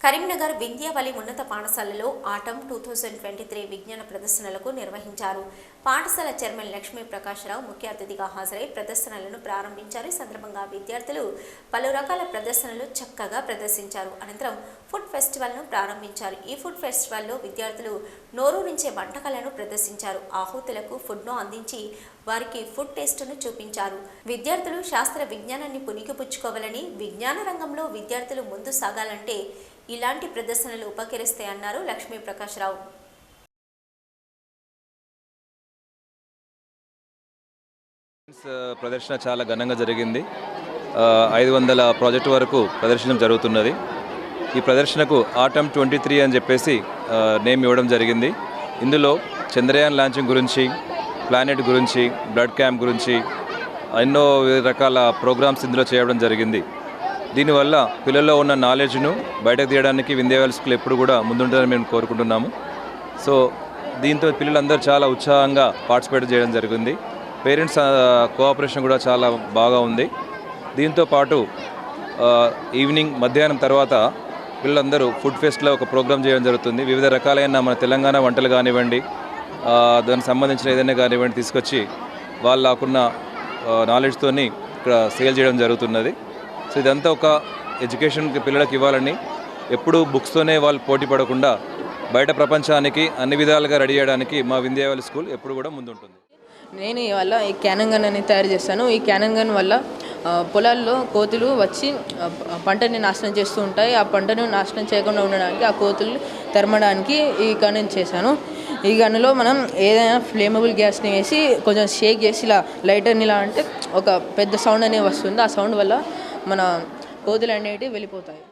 కరీంనగర్ వింధ్యావళి ఉన్నత పాఠశాలలో atom two thousand twenty three విజ్ఞాన ప్రదర్శనలకు నిర్వహించారు. పాఠశాల చైర్మన్ లక్ష్మీ ప్రకాశ్రావు ముఖ్య అతిథిగా హాజరై ప్రదర్శనలను ప్రారంభించారు. ఈ సందర్భంగా విద్యార్థులు పలు రకాల ప్రదర్శనలు చక్కగా ప్రదర్శించారు. అనంతరం ఫుడ్ ఫెస్టివల్ను ప్రారంభించారు. ఈ ఫుడ్ ఫెస్టివల్లో విద్యార్థులు నోరూరించే వంటకాలను ప్రదర్శించారు. ఆహుతులకు ఫుడ్ను అందించి వారికి ఫుడ్ టేస్ట్ను చూపించారు. విద్యార్థులు శాస్త్ర విజ్ఞానాన్ని పుణికిపుచ్చుకోవాలని విజ్ఞాన రంగంలో విద్యార్థులు ముందు సాగాలంటే ఇలాంటి ప్రదర్శనలు ఉపకరిస్తాయన్నారు లక్ష్మీ ప్రకాశ్రావు uh, ప్రదర్శన చాలా ఘనంగా జరిగింది. Uh, ఐదు వందల ప్రాజెక్టు వరకు ప్రదర్శన జరుగుతున్నది. ఈ ప్రదర్శనకు ఆటమ్ ట్వంటీ త్రీ అని చెప్పేసి uh, నేమ్ ఇవ్వడం జరిగింది. ఇందులో చంద్రయాన్ లాంచింగ్ గురించి ప్లానెట్ గురించి బ్లడ్ క్యాంప్ గురించి ఎన్నో వివిధ రకాల ప్రోగ్రామ్స్ ఇందులో చేయడం జరిగింది. దీనివల్ల పిల్లల్లో ఉన్న నాలెడ్జ్ను బయటకు తీయడానికి విందేవాల్ స్కూల్ ఎప్పుడు కూడా ముందుంటుందని మేము కోరుకుంటున్నాము. సో దీంతో పిల్లలందరూ చాలా ఉత్సాహంగా పార్టిసిపేట్ చేయడం జరిగింది. పేరెంట్స్ కోఆపరేషన్ కూడా చాలా బాగా ఉంది. దీంతో పాటు ఈవినింగ్ మధ్యాహ్నం తర్వాత పిల్లలందరూ ఫుడ్ ఫెస్ట్లో ఒక ప్రోగ్రామ్ చేయడం జరుగుతుంది. వివిధ రకాలైన మన తెలంగాణ వంటలు కానివ్వండి దానికి సంబంధించిన ఏదైనా కానివ్వండి తీసుకొచ్చి వాళ్ళు నాకున్న నాలెడ్జ్తోని ఇక్కడ సేల్ చేయడం జరుగుతున్నది. సో ఇదంతా ఒక ఎడ్యుకేషన్కి పిల్లలకు ఇవ్వాలని ఎప్పుడూ బుక్స్తోనే వాళ్ళు పోటీ పడకుండా బయట ప్రపంచానికి అన్ని విధాలుగా రెడీ చేయడానికి మా వింధ్యావళి స్కూల్ ఎప్పుడు కూడా ముందుంటుంది. నేను ఇవాళ ఈ క్యానన్ గన్ అనేది తయారు చేస్తాను ఈ క్యానన్ గన్ వల్ల పొలాల్లో కోతులు వచ్చి పంటని నాశనం చేస్తూ ఉంటాయి. ఆ పంటను నాశనం చేయకుండా ఉండడానికి ఆ కోతులు తరమడానికి ఈ గన్ చేశాను. ఈ గన్నులో మనం ఏదైనా ఫ్లేమబుల్ గ్యాస్ని వేసి కొంచెం షేక్ చేసి ఇలా లైటర్ని ఇలా అంటే ఒక పెద్ద సౌండ్ అనేది వస్తుంది. ఆ సౌండ్ వల్ల మన కోతులు అనేటివి వెళ్ళిపోతాయి.